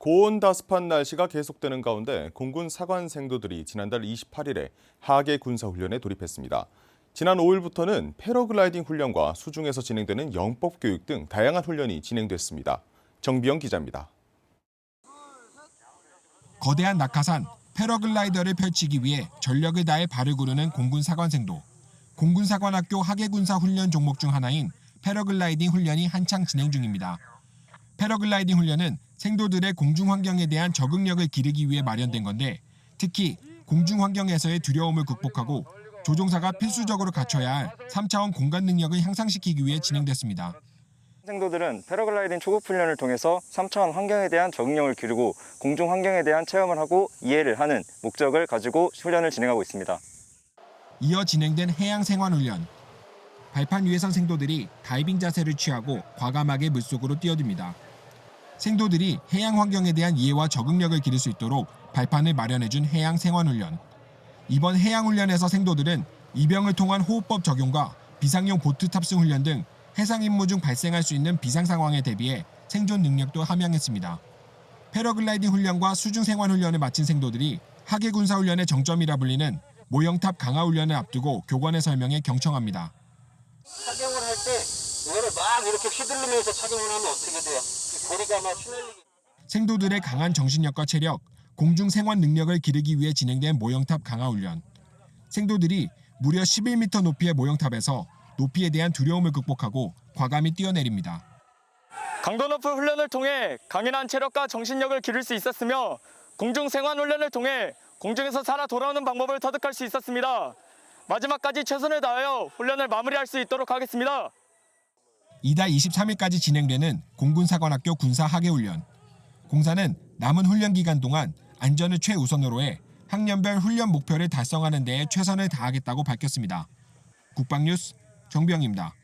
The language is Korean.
고온다습한 날씨가 계속되는 가운데 공군 사관 생도들이 지난달 28일에 하계 군사훈련에 돌입했습니다. 지난 5일부터는 패러글라이딩 훈련과 수중에서 진행되는 영법 교육 등 다양한 훈련이 진행됐습니다. 정비영 기자입니다. 거대한 낙하산 패러글라이더를 펼치기 위해 전력을 다해 발을 구르는 공군 사관생도. 공군 사관학교 하계군사 훈련 종목 중 하나인 패러글라이딩 훈련이 한창 진행 중입니다. 패러글라이딩 훈련은 생도들의 공중 환경에 대한 적응력을 기르기 위해 마련된 건데 특히 공중 환경에서의 두려움을 극복하고 조종사가 필수적으로 갖춰야 할 3차원 공간 능력을 향상시키기 위해 진행됐습니다. 생도들은 패러글라이딩 초급 훈련을 통해서 3차원 환경에 대한 적응력을 기르고 공중 환경에 대한 체험을 하고 이해를 하는 목적을 가지고 훈련을 진행하고 있습니다. 이어 진행된 해양 생활 훈련. 발판 위에선 생도들이 다이빙 자세를 취하고 과감하게 물속으로 뛰어듭니다. 생도들이 해양 환경에 대한 이해와 적응력을 기를 수 있도록 발판을 마련해준 해양 생활 훈련. 이번 해양 훈련에서 생도들은 이병을 통한 호흡법 적용과 비상용 보트 탑승 훈련 등 해상 임무 중 발생할 수 있는 비상 상황에 대비해 생존 능력도 함양했습니다. 패러글라이딩 훈련과 수중 생활 훈련을 마친 생도들이 하계 군사 훈련의 정점이라 불리는 모형탑 강화 훈련을 앞두고 교관의 설명에 경청합니다. 착용을 할때 이거를 막 이렇게 휘둘르면서 착용을 하면 어떻게 돼요? 생도들의 강한 정신력과 체력, 공중 생활 능력을 기르기 위해 진행된 모형탑 강화 훈련. 생도들이 무려 11m 높이의 모형탑에서 높이에 대한 두려움을 극복하고 과감히 뛰어내립니다. 강도 높은 훈련을 통해 강인한 체력과 정신력을 기를 수 있었으며 공중 생활 훈련을 통해 공중에서 살아 돌아오는 방법을 터득할 수 있었습니다. 마지막까지 최선을 다하여 훈련을 마무리할 수 있도록 하겠습니다. 이달 23일까지 진행되는 공군사관학교 군사하계훈련. 공사는 남은 훈련 기간 동안 안전을 최우선으로 해 학년별 훈련 목표를 달성하는 데에 최선을 다하겠다고 밝혔습니다. 국방뉴스 정병입니다.